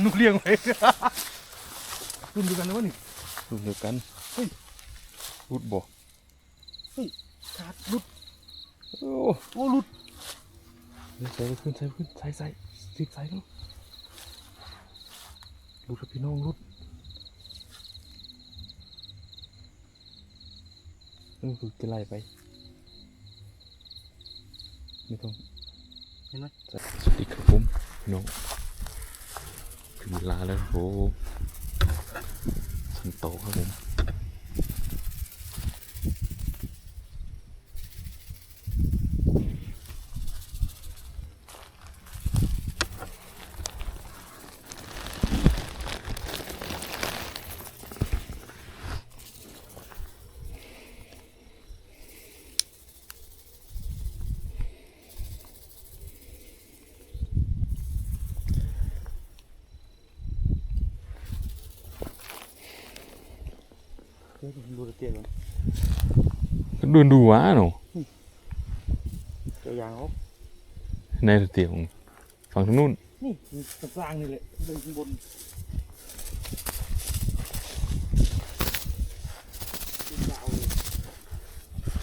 หนูเลี้ยงไว้รุ่นเดียวกันนะวะนี่รุ่นเดียวกันเฮ้ยรุดบ่ขาดรุดโอ้โอ้รุดใส่ขึ้นใส่ขึ้นใส่ใส่รีบใส่แล้วรุดครับพี่น้องรุดนี่คือจะไล่ไป ไม่ต้องเห็นไหมสวัสดีครับผมพี่น้อง ถึงเวลาแล้วโอ้สันโตครับผม ดี๋ยวผมดูตะเกียบก่อนก็เดินดูวะหนูเจ้ายางเขาในเตียงฝั่งทางนู้นนี่กระสร้างนี่แหละเดินข้างบนยาวเลย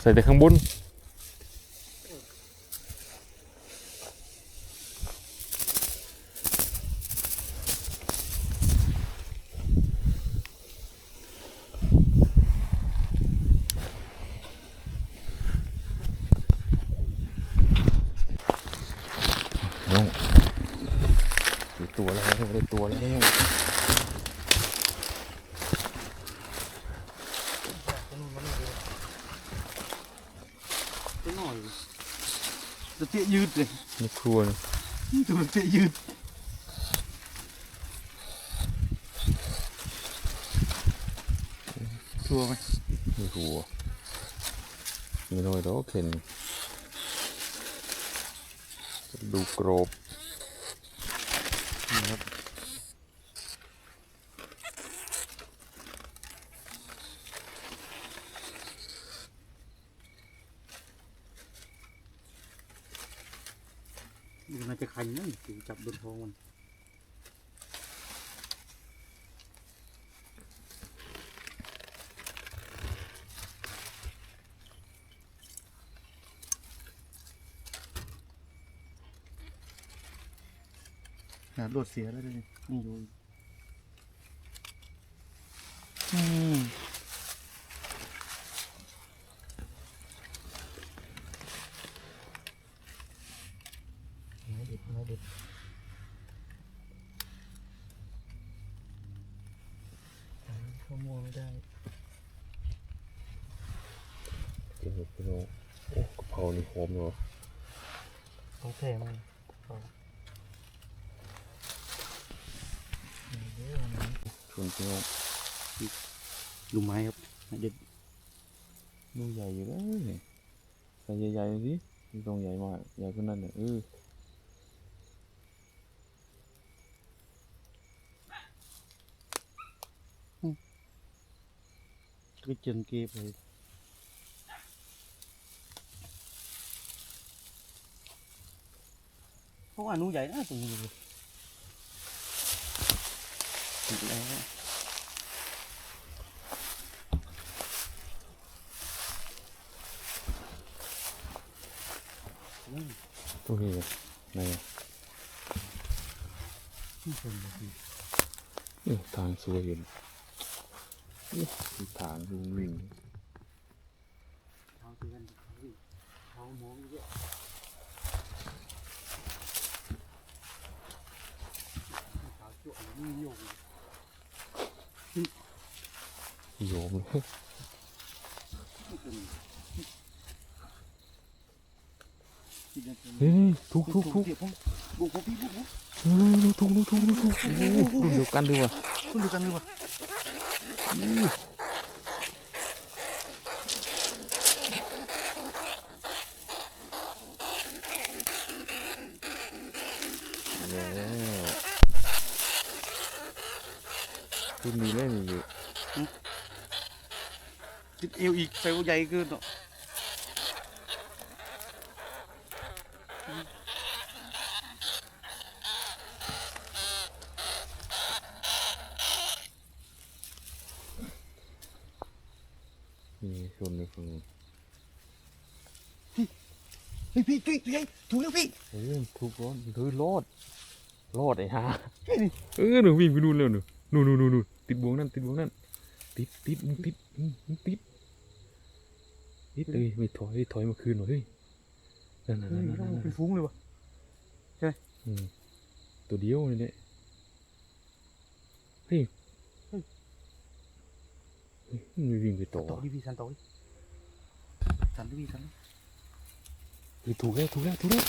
ใส่แต่ข้างบน ตัวแล้วได้ตัวแล้วตัวหน่อยตะเกียยืดเลยในครัวนี่ตัวเกียยืดชัวไหมในครัวไม่น้อยดอกเห็นดูกรอบ มันจะคันนะถึงจับโดนท้องมันหาลวดเสียแล้วด้วยนี่นี่ดูอืมเด็ดเด็ด ข้อมูลไม่ได้ กินกับพี่น้องโอ้กะเพรานี่หอมเนาะ ต้องแท้มันเอาเดี๋ยวนะ ชวนพี่น้องดูไม้ครับเด็ดลูกใหญ่อยู่เลยใส่ใหญ่ๆสิไม่ต้องใหญ่มากใหญ่กว่านั้นเนี่ยเออก็เจนเก็บเลยเพราะว่าหนูใหญ่นะตรงนี้ เลยติดแล้วตัวนี้ไหนที่คนเลยพี่เออทางสวยอยู่นะเอ๊ะมีทางลุงลิงทาเตือนเขามองเยอะขาจุ่มนี่ยง โยมเลยเฮ้ยทุกทุกทุกบุกบุกพี่บุกบุกเฮ้ยทุกทุกทุกทุกทุกโอ้โหรุ่นเดียวกันดีว่ะคุณดูกันดีกว่า เอวอีกเซลใหญ่ขึ้นเนามีชนนฝั่งนู้นเฮ้ยพี่พี่พี่ถูกแล้วพี่เออถูกแล้ถถือรอดรอดไอ้ฮะเออหนูวิ่งไปนู่นแล้วหนูหนูหนูหนูติดบ่วงนั่นติดบ่วงนั่นติดติดติดติด ติดเอ้ยไม่ถอยถอยมาคืนหน่อยเฮ้ยนั่นนั่นเฮ้ยนั่นนั่นนั่นเป็นฟุ้งเลยวะอืมตัวเดียวนี่แหละเฮ้ยเฮ้ยมันไม่วิ่งไปต่อต่อดิพี่สันต่อดิสันดิพี่สันดิเฮ้ยถูกแล้วถูกแล้วถูกแล้ว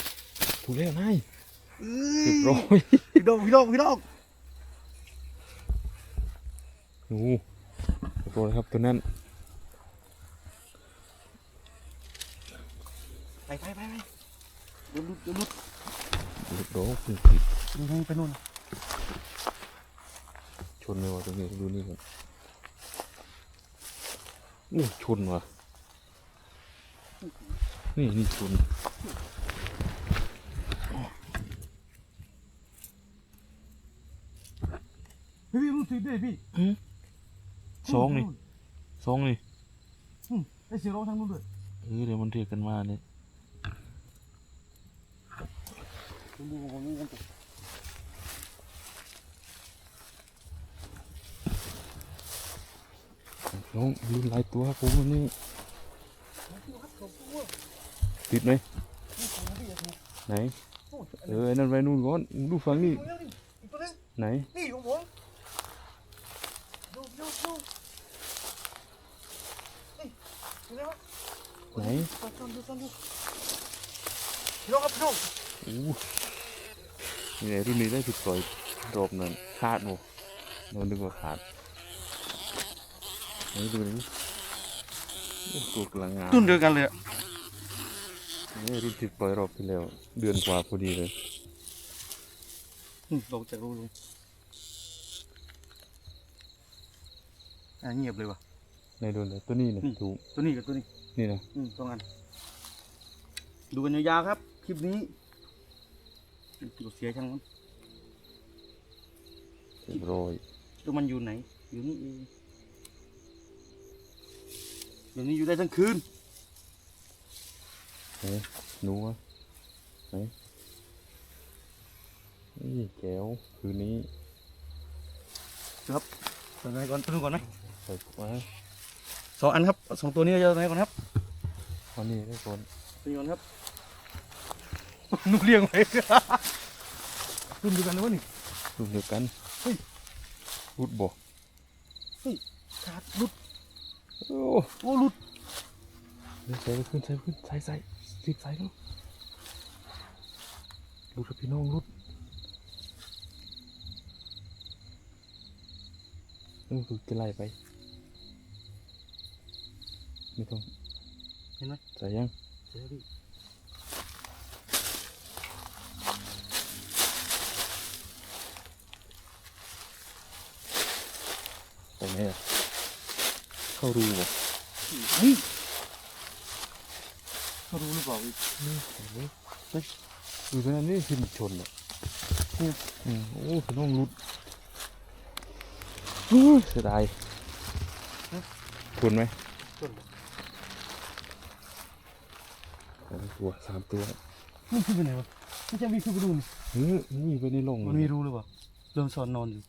ถูกแล้วนายเอ้เรียยบร้อยพี่ดอกพี่ดอกพี่ดอกโอ้โหเรียบร้อยครับตัวนั้น ไปไปไปไปเดี๋ยวลุดเดี๋ยวลุดเรียบร้อยคุณผิดดูนี่ไปนู่นชนเลยวะตรงนี้ดูนี่ก่อนโอ้ชนว่ะนี่นี่ชนเฮ้ยพี่ลุดติดด้วยพี่สองนี่สองนี่อืมไอเสียงร้องทางนู้นด้วยเออเดี๋ยวมันเรียกกันมาเนี่ย ดูดูของ นี้กันต่อน้องรุนหลายตัวครับผมวันนี้ติดไหมไหนเออไอ้นั่นไปนู่นก่อนดูฝั่งนี้ดูแล้วนี่อีกตัวนึงไหนนี่ของผมดูดูดูนี่ดูแล้วไหนตอนดูตอนดูพี่น้องครับพี่ น้องอู้นี่ไงรุ่นนี้ได้ผิดปล่อยรอบนั้นขาดบ่โดนดึงว่าขาดไหนดูนี่โอ้ตัวกำลังงามรุ่นเดียวกันเลยอะนี่รุ่นที่ปล่อยรอบที่แล้ว เดือนกว่าพอดีเลยลงจากรูลงอะเงียบเลยว่ะในโดนเลยตัวนี้นะนี่ถูกตัวนี้กับตัวนี้ นี่นะอืมสองอัน ดูกันยาวๆครับ คลิปนี้ ตัวเสียช่างมันเรียบร้อยตัวมันอยู่ไหน อยู่นี่เองเดี๋ยวนี้อยู่ได้ทั้งคืนไหนหนูอะไหนนี่แก้วคืนนี้ครับตัวไหนก่อนตัวนู้นก่อนไหมใส่ไว้สองอันครับสองตัวนี้จะตัวไหนก่อนครับเอานี่ได้ก่อนตัวนี้ก่อนครับ นุ่เลี้ยงไว้รุ่นเดียวกันนะวะนี่รุ่นเดียวกันเฮ้ยรุดบ่ขาดหลุดโอ้โอ้หลุดใส่ไปขึ้นใส่ไปขึ้นใส่ใส่รีบใส่แล้วรุดครับพี่น้องรุดนี่คือจะไล่ไป ไม่ต้องเห็นไหมใส่ยังเจอดิใส่ไหนอะเข้ารูบ่นี่เขารู้หรือเปล่าพี่นี่ใส่เลยเฮ้ยดูตรงนั้นนี่คือมันชนอะเนี่ยอืมโอ้พี่น้องรุดโอ้ยเสียดายชนไหมต้นสองตัวสามตัวมันขึ้นไปไหนวะไม่ใช่มีขึ้นไปดูนี่เฮ้ยนี่ไปในร่องมันมีรู้หรือเปล่าเริ่มสอนนอนอยู่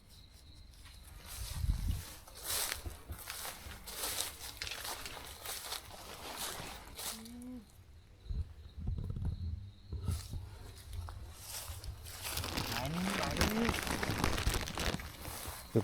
หายนี่หายนี่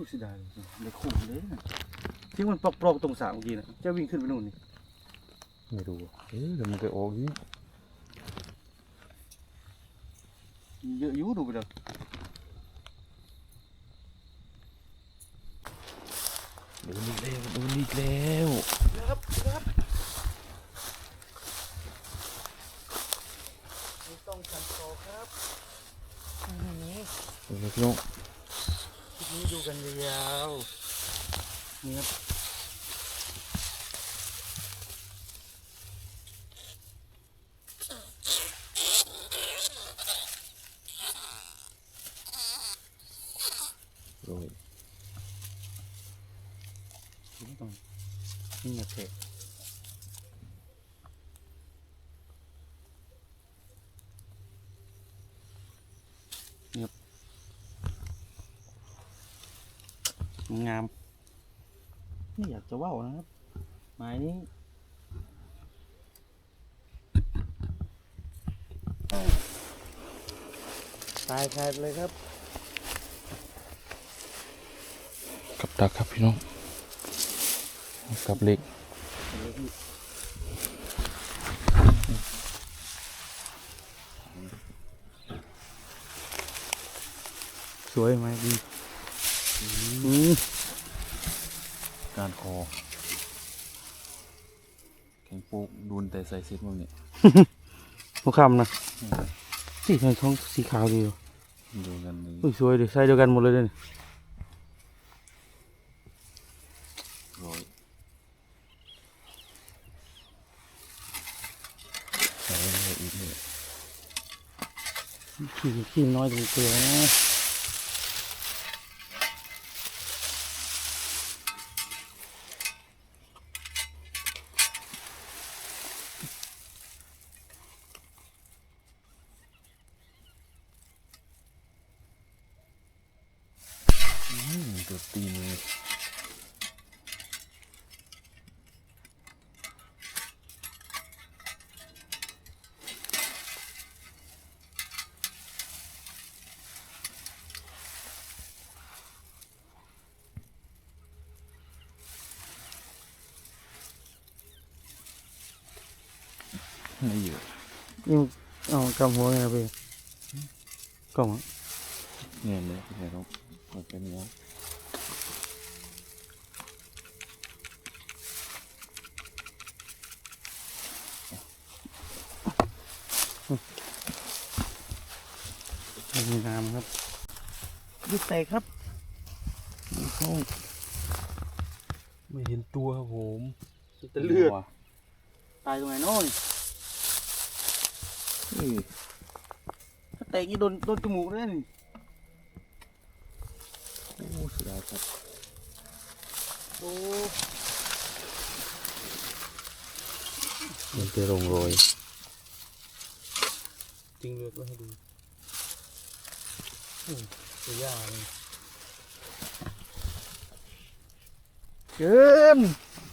วใส่เลยด้วยว่าเปลี่ยนเปลี่ยนเปลี่ยนยังไม่เสียนะพี่เปลี่ยนเสียใส่เลยก็ได้ทำยังไม่ยับยังไม่ยับเลยตัวอืมงามงามดูเสิได้เลยเลยคุ้มเลยนะที่มันปลอกๆตรงสามเมื่อกี้นะจะวิ่งขึ้นไปนู่นนี่ไม่รู้เอ๊ะเดี๋ยวมันไปออกอีกเยอะอยู่ดูไปเลย เดี๋ยวพี่น้อง คลิปนี้ดูกันยาวๆนี่ครับ โรยไม่ต้องนี่ไงเพะนี่ครับงาม ไม่อยากจะว่าวนะครับไม้นี้ตายขาดเลยครับ กับดักครับพี่น้องกับเหล็กสวยไหมดีอืมการคอแข็งโป๊กดูนแต่ใส่เซ็ตมึงเนี่ยหัวคำนะสีทองทองสีขาวดีว่ะดูกันเลยอุ้ยสวยดิใส่เดียวกันหมดเลยเนี่ย โรยใส่เลยอีกเลย ขี้ขี้น้อยจังเกลือนะ อืมตัวตีนเลย ไม่เยอะนี่เอากำหัวไงนะพี่กล่องอะเนี่ยเลยเดี๋ยวเราเอาเป็นเนี้ยมีน้ำครับยึดแตกครับเข้าไม่เห็นตัวครับผมจะเลือด ตายตรงไหนโน่นเฮ้ย ถ้าแตกนี่โดนโดนจมูกเลยนี่โอ้เสียดายครับโอ้มันจะลงโรยจริงเลือดไว้ให้ดูโอ้ตัวยาเลยเกิน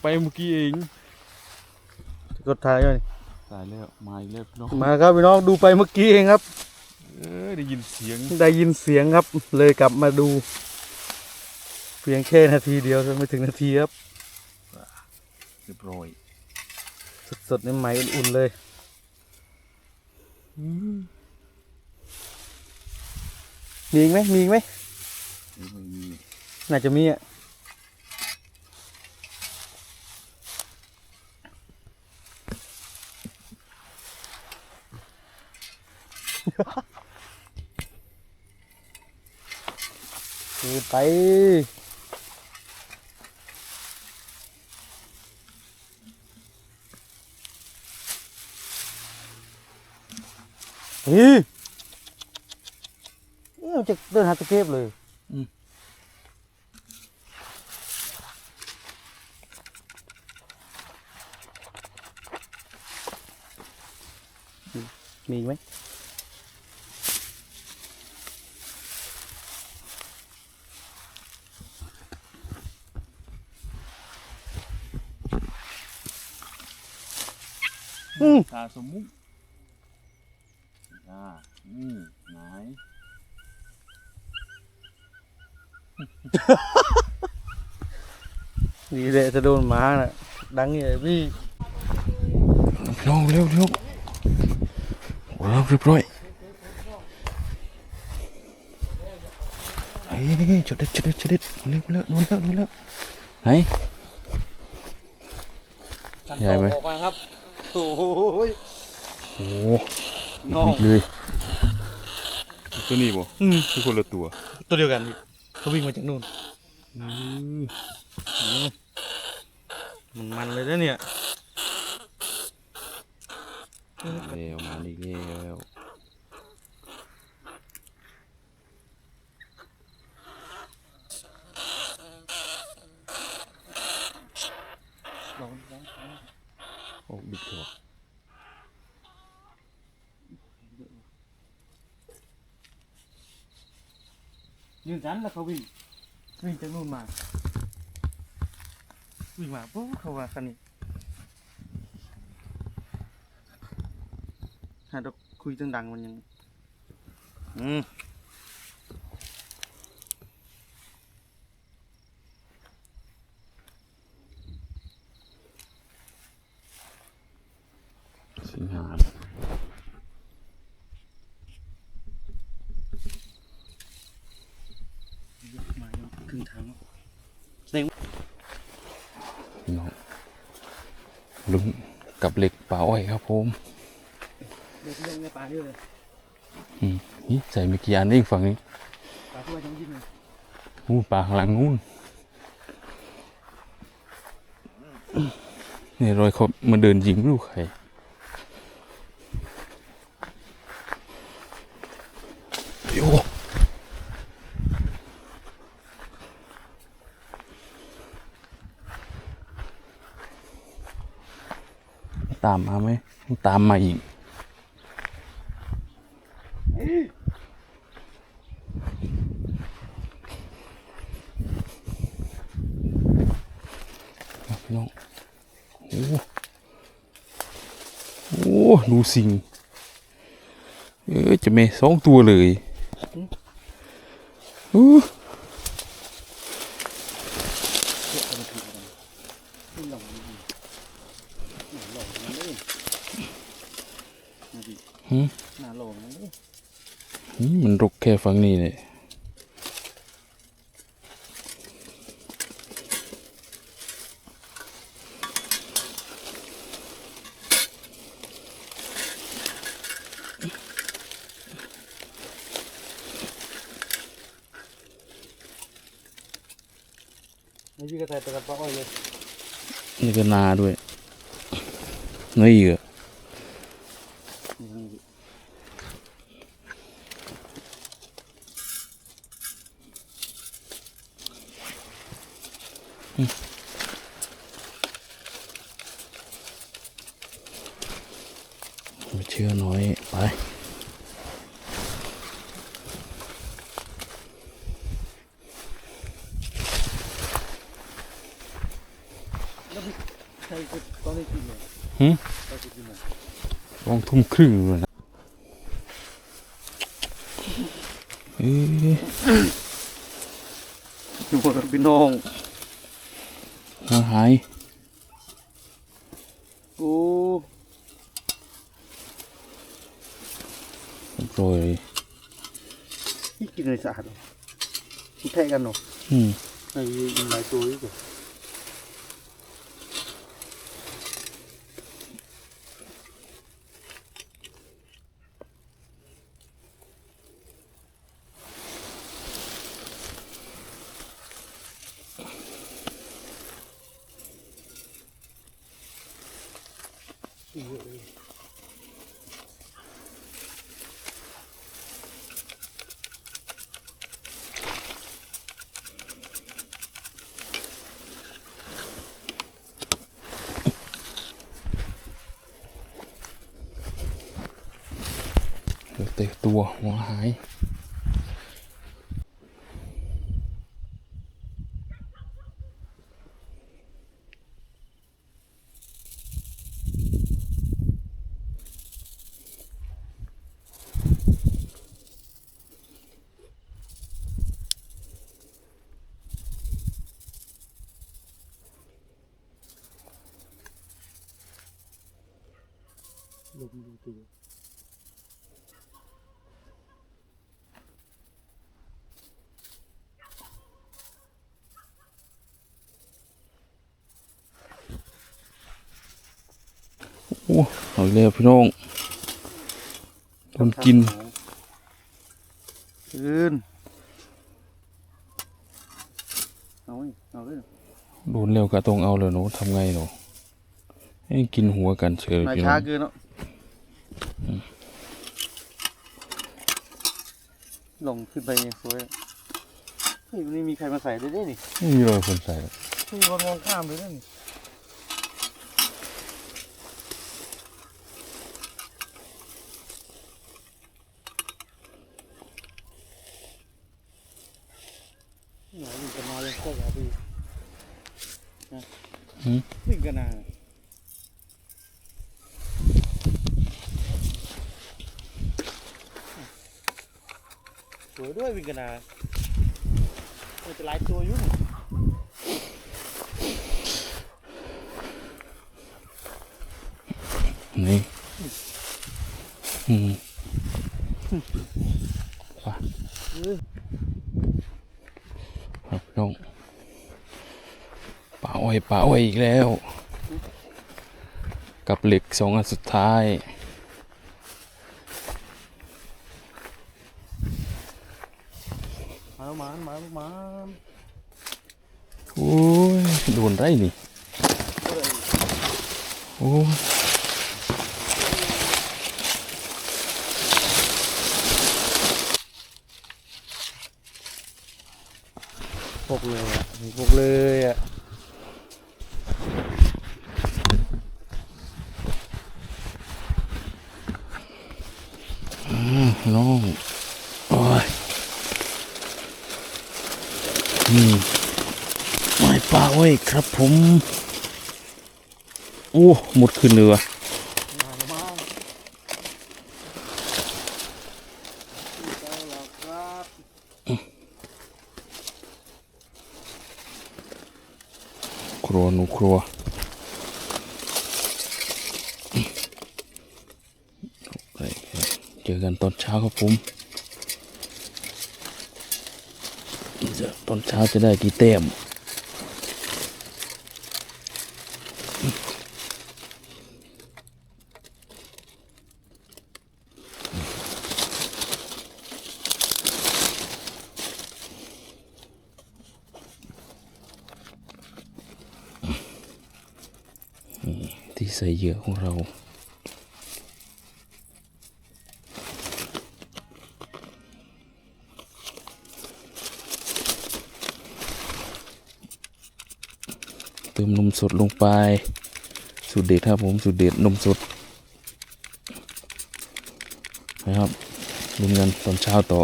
ไปเมื่อกี้เองกดถ่ายเลย ตายแล้วมาอีกแล้วพี่น้องมาครับพี่น้องดูไปเมื่อกี้เองครับ เออได้ยินเสียงได้ยินเสียงครับ เลยกลับมาดู เพียงแค่นาทีเดียวไม่ถึงนาทีครับเรียบร้อยสดๆในใหม่อุ่นๆเลยมีอีกไหมมีอีกไหมนี่ไม่มีน่าจะมีอะ คือไปเฮ้ยเอ๊ะมันจะเดินหาตะเก็บเลยมีอีกไหม อืม ตาสมุกอ่าอืมไหนดีเลยจะโดนหมาน่ะ ดังอย่างพี่พี่น้องเร็วเร็วโอ้เรียบร้อยเฮ้ยจุดเด็ดจุดเด็ดจุดเด็ดเร็วเร็วนู่นแล้วนู่นแล้วไหน ใหญ่ไหม ออกมาครับ โอ้ยโอ้นอกอีกเลยตัวนี้บ่อืมคือคนละตัว ตัวเดียวกันพี่เขาวิ่งมาจากนู่นอืออืมมันมันเลยนะเนี่ยแล้วมาอีกแล้ว ลองลอง โอ้ดึกเถอะ ยืนยันแล้วเขาวิ่งวิ่งจากนู่นมา วิ่งมาปุ๊บเขาว่าคันนี้หาดอกคุยดังๆมันยัง อืม สิงหา มายังค รึ่งทางแล้วพี่น้องลุ้นกับเหล็กป่าอ้อยครับผมเดี๋ยวพี่ยังในป่านี่เลยอืมนี่ใส่เมื่อกี้อันเองฝั่งนี้ป่าที่ว่าจะไม่ยิงเลยอู้ป่าข้างหลังนู้นนี่รอยเขามาเดินยิงลูกใครโอ้ตามมาไหมตามมาอีกพี่น้องโอ้โอ้ดูสิงเออจะเมสองตัวเลยอู้ เดี๋ยวเอามาถือกันนี่หลงนี่หลงมันเลยมาดิ หืม หน้าหลงมันเลย หืมมันรกแค่ฝั่งนี้เลยนี่พี่ก็ใส่ไปกับป้าอ้อยเลยนี่ก็นาด้วยน้อยอีกอะ นี่นี่ ไม่เชื่อน้อย ไป แล้วพี่ใส่ไปตอนนี้กินเลย หืม ใส่ไปกินเลย ลอง ทุ่มครึ่งเลยนะเอ๊ะอยู่บนพี่น้องหัวหายโอ้เรียบร้อยเลยพี่กินเลยสะอาดเหรอพี่แทะกันเนาะอืมไอ้ยิงหลายตัวอยู่ อแต่ตัวหัวหาย แล้วพี่น้องโดนกินคืนเอาอีกเอาเลยโดนเร็วก็ต้องเอาเลยหนูทำไงหนูให้กินหัวกันเฉยมาพี่น้ช้าองเกินเนาะลงขึ้นไปยังสวยเฮ้ยวันนี้มีใครมาใส่ได้ด้วยนี่ไม่มีรอยคนใส่หรอกมีคนมองข้ามไปด้วยนี่หนูวิ่งกันมาเลยโคตรอะพี่นะ วิ่งกันนาสวยด้วยวิ่งกันนามันจะหลายตัวอยุ่งนี่อืมไปครับพี่น้อง อ้อยป่าอ้อยอีกแล้ว กับเหล็กสองอันสุดท้าย มาแล้วมามาแล้วมาโอ้ยโดนไรนี่ โอ้ย พกเลยอะมีพกเลยอะ น้องโอ้ยนี่ไม้ป่าอ้ยครับผม โอ้หมดขึ้นเลยว่ะมาแล้วมาเจ้าหลักครับครัวหนูครัวไปครับเจอ กันตอนเช้าครับผมตอนเช้าจะได้กี่เต็มที่ใส่เหยื่อของเรา มนมสดลงไป สูตรเด็ดครับผมสูตรเด็ดนมสดนะครับลุ้นกันตอนเช้าต่อ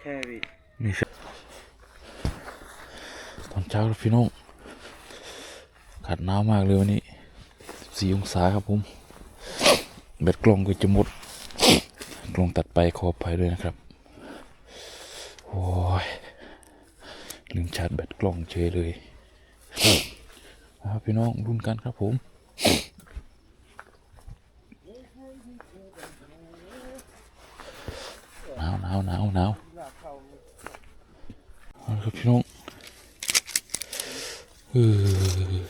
แค่พี่นี่ครับตอนเช้าครับพี่น้องขาดน้ำมากเลยวันนี้สี่องศาครับผมแบตกล้องก็จะหมดกล้องตัดไปขออภัยด้วยนะครับ โอ้ยลืมชาร์จแบตกล้องเฉยเลยครับพี่น้องรุ่นกันครับผมหนาวหนาวหนาวหนาวหลักเขาเอาละครับพี่น้องเออ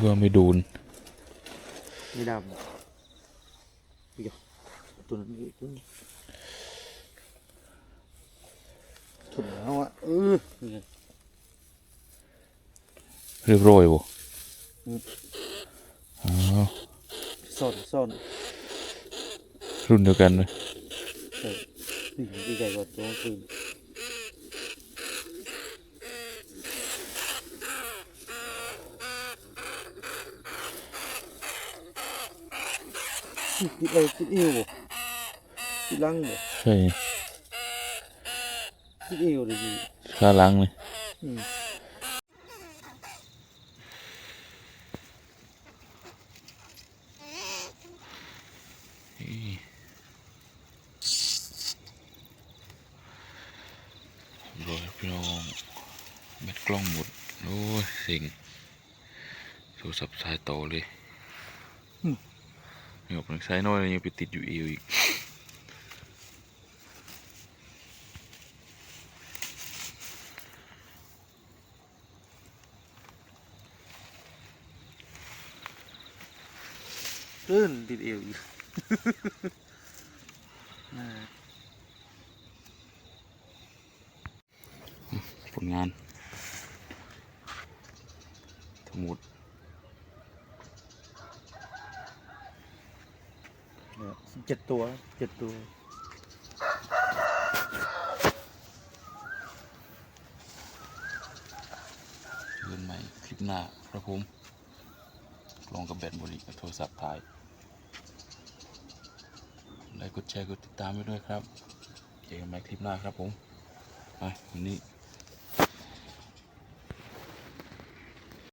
กว่าไม่โดนไม่ดำเดี๋ยว ตัวนั้นอีกตัวถุนแล้วอะเออนี่ไงเรียบร้อยบ่อืมอ๋อซ่อนซ่อนรุ่นเดียวกันเลยเออนี่ใหญ่กว่าตัวคืนติดอะไรติดเอวบ่ ติดหลังบ่ใช่ติดเอวเลยพี่ขาหลังเลยอืมรอยพี่น้องแบตกล้องหมด โอ้ยเสิงโทรศัพท์สายต่อเลยเดี๋ยวผมใช้น้อยยังไปติดอยู่เอวอีก ตื้นติดเอวอีกอ่าผลงานทั้งหมดเนี่ยเจ็ดตัวเจ็ดตัวเจอกันใหม่คลิปหน้าครับผมลอ งกับแบตหมดอีกกับโทรศัพท์ท้ายไลค์กดแชร์กดติดตามไว้ด้วยครับ เจอกันใหม่คลิปหน้าครับผม ไปวันนี้